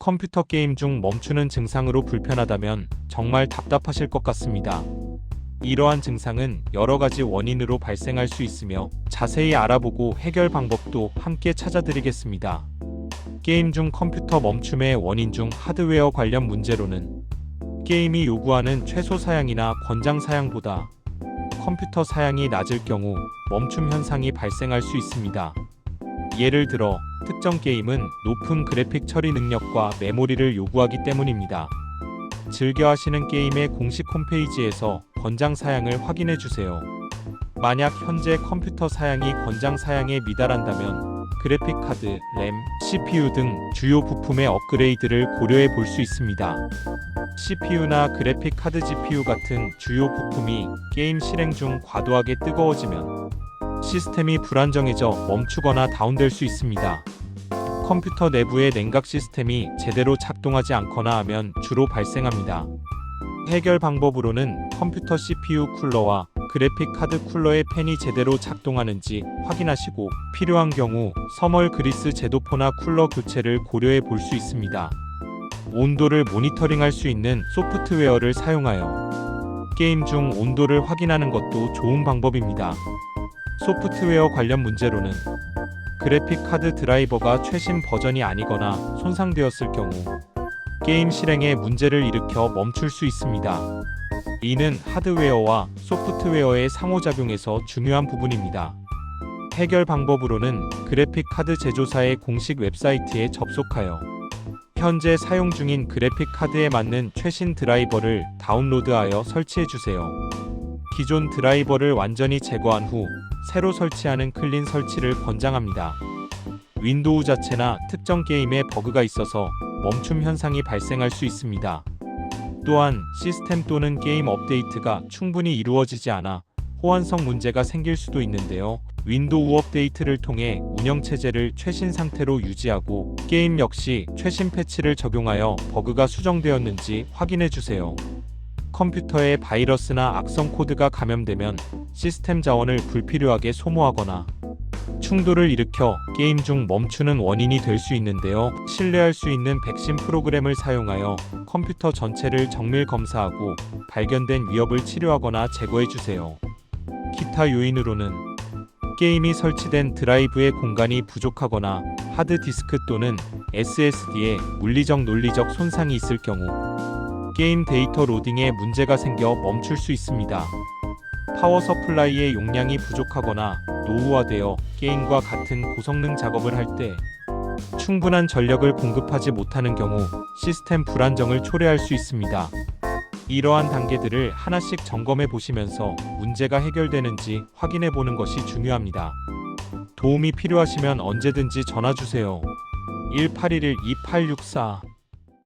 컴퓨터 게임 중 멈추는 증상으로 불편하다면 정말 답답하실 것 같습니다. 이러한 증상은 여러 가지 원인으로 발생할 수 있으며 자세히 알아보고 해결 방법도 함께 찾아드리겠습니다. 게임 중 컴퓨터 멈춤의 원인 중 하드웨어 관련 문제로는 게임이 요구하는 최소 사양이나 권장 사양보다 컴퓨터 사양이 낮을 경우 멈춤 현상이 발생할 수 있습니다. 예를 들어 특정 게임은 높은 그래픽 처리 능력과 메모리를 요구하기 때문입니다. 즐겨 하시는 게임의 공식 홈페이지에서 권장 사양을 확인해 주세요. 만약 현재 컴퓨터 사양이 권장 사양에 미달한다면 그래픽 카드, 램, CPU 등 주요 부품의 업그레이드를 고려해 볼 수 있습니다. CPU나 그래픽 카드 GPU 같은 주요 부품이 게임 실행 중 과도하게 뜨거워지면 시스템이 불안정해져 멈추거나 다운될 수 있습니다. 컴퓨터 내부의 냉각 시스템이 제대로 작동하지 않거나 하면 주로 발생합니다. 해결 방법으로는 컴퓨터 CPU 쿨러와 그래픽 카드 쿨러의 팬이 제대로 작동하는지 확인하시고 필요한 경우 서멀 그리스 제도포나 쿨러 교체를 고려해 볼 수 있습니다. 온도를 모니터링할 수 있는 소프트웨어를 사용하여 게임 중 온도를 확인하는 것도 좋은 방법입니다. 소프트웨어 관련 문제로는 그래픽 카드 드라이버가 최신 버전이 아니거나 손상되었을 경우 게임 실행에 문제를 일으켜 멈출 수 있습니다. 이는 하드웨어와 소프트웨어의 상호작용에서 중요한 부분입니다. 해결 방법으로는 그래픽 카드 제조사의 공식 웹사이트에 접속하여 현재 사용 중인 그래픽 카드에 맞는 최신 드라이버를 다운로드하여 설치해 주세요. 기존 드라이버를 완전히 제거한 후 새로 설치하는 클린 설치를 권장합니다. 윈도우 자체나 특정 게임에 버그가 있어서 멈춤 현상이 발생할 수 있습니다. 또한 시스템 또는 게임 업데이트가 충분히 이루어지지 않아 호환성 문제가 생길 수도 있는데요. 윈도우 업데이트를 통해 운영 체제를 최신 상태로 유지하고 게임 역시 최신 패치를 적용하여 버그가 수정되었는지 확인해 주세요. 컴퓨터에 바이러스나 악성 코드가 감염되면 시스템 자원을 불필요하게 소모하거나 충돌을 일으켜 게임 중 멈추는 원인이 될 수 있는데요. 신뢰할 수 있는 백신 프로그램을 사용하여 컴퓨터 전체를 정밀 검사하고 발견된 위협을 치료하거나 제거해 주세요. 기타 요인으로는 게임이 설치된 드라이브의 공간이 부족하거나 하드디스크 또는 SSD에 물리적 논리적 손상이 있을 경우 게임 데이터 로딩에 문제가 생겨 멈출 수 있습니다. 파워 서플라이의 용량이 부족하거나 노후화되어 게임과 같은 고성능 작업을 할 때 충분한 전력을 공급하지 못하는 경우 시스템 불안정을 초래할 수 있습니다. 이러한 단계들을 하나씩 점검해 보시면서 문제가 해결되는지 확인해 보는 것이 중요합니다. 도움이 필요하시면 언제든지 전화 주세요. 1811-2864